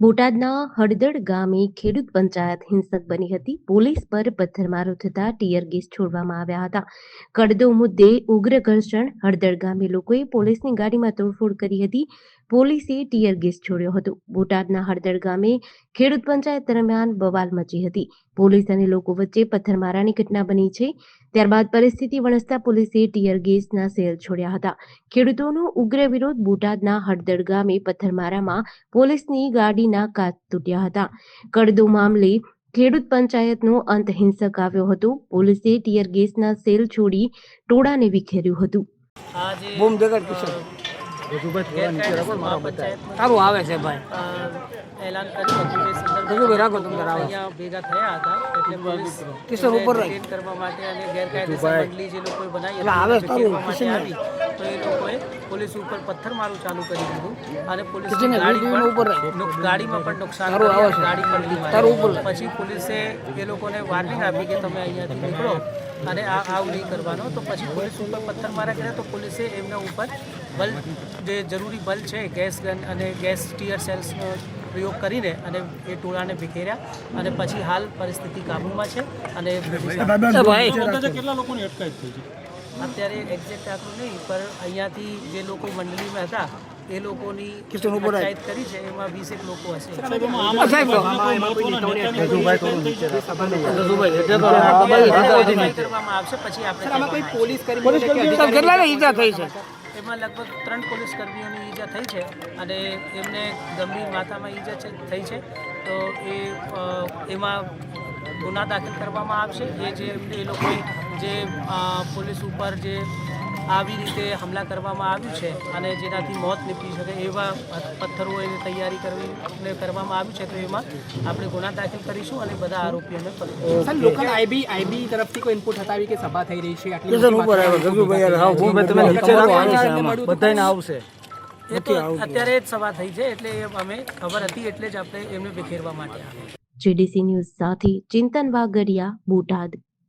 બોટાદના હળદળ ગામે ખેડૂત પંચાયત હિંસક બની હતી. પોલીસ પર પથ્થરમારો થતા ટીયર ગેસ છોડવામાં આવ્યા હતા. કડદો મુદ્દે ઉગ્ર ઘર્ષણ. હળદળ ગામે લોકોએ પોલીસની ગાડીમાં તોડફોડ કરી હતી. પોલીસે ટીયર ગેસ છોડ્યો હતો. બોટાદના હળદર ગામે ખેડૂત પંચાયત દરમિયાન બવાલ મચી હતી. પોલીસ અને લોકો વચ્ચે પથ્થરમારાની ઘટના બની છે. ત્યારબાદ પરિસ્થિતિ વણસતા પોલીસે ટીયર ગેસના સેલ છોડ્યા હતા. ખેડૂતોનો ઉગ્ર વિરોધ બોટાદના હળદર ગામે પથ્થરમારામાં પોલીસની ગાડીના કાચ તૂટ્યા હતા. કડદો મામલે ખેડૂત પંચાયતનો અંત હિંસક આવ્યો હતો. પોલીસે ટીયર ગેસના સેલ છોડી ટોળાને વિખેર્યું હતું. બૂમ કિશન સારું આવે છે ભાઈ. એલાન કર્યું હતું તે સંદર્ભે રઘુભાઈ રાખો તમે અહીંયા ભેગા થયા હતા એટલે પોલીસ ઉપર એને રાખ. detain કરવા માટે અને ગેરકાયદેસર મંડળી જે લોકોએ બનાવી આવે હતી એને તારું, ભેગવા માટે કિશન આવી. તો એ લોકોએ પોલીસ ઉપર પથ્થરમારું ચાલુ કરી દીધું અને પોલીસ ગાડી ઉપર ગાડીમાં પણ નુકસાન. ગાડી ઉપર પછી પોલીસે એ લોકોને વાર્નિંગ આપી કે તમે અહીંયાથી નીકળો અને આ આવું નહીં કરવાનો. તો પછી પોલીસ ઉપર પથ્થર પથ્થરમારા કર્યા તો પોલીસે એમના ઉપર બલ જે જરૂરી બલ છે ગેસ ગન અને ગેસ ટીયર સેલ્સનો પ્રયોગ કરીને અને એ ટોળાને વિખેર્યા અને પછી હાલ પરિસ્થિતિ કાબૂમાં છે અને કેટલા લોકોની અટકાયત થઈ છે? અત્યારે એક્ઝેક્ટ આંકડો નહીં પણ અહીંયાથી જે લોકો મંડળીમાં હતા એ લોકોની અટકાયત કરી છે એમાં વીસેક લોકો હશે. કરવામાં આવશે પછી આપણે પોલીસ કેટલા ઈજા થઈ છે? એમાં લગભગ ત્રણ પોલીસ કર્મીઓની ઈજા થઈ છે અને એમને ગંભીર માથામાં ઈજા થઈ છે. તો એ એમાં ગુના દાખલ કરવામાં આવશે. એ જે એ લોકોએ જે પોલીસ ઉપર જે આવી રીતે હમલા કરવામાં આવ્યું છે અને જેનાથી મોત નીપજી શકે એવા પથ્થરો એની તૈયારી કરવી કરવામાં આવ્યું છે તો એમાં આપણે ગુના દાખલ કરીશું અને બધા આરોપીઓને લોકલ આઈબી આઈબી તરફથી કોઈ ઇનપુટ હતા કે સભા થઈ રહી છે? આટલી બધાને આવશે. એ તો અત્યારે જ સભા થઈ છે એટલે અમે ખબર હતી એટલે જ આપણે એમને વિખેરવા માટે આવ્યા. જીડીસી ન્યૂઝ સાથે ચિંતન વાગરિયા બોટાદ.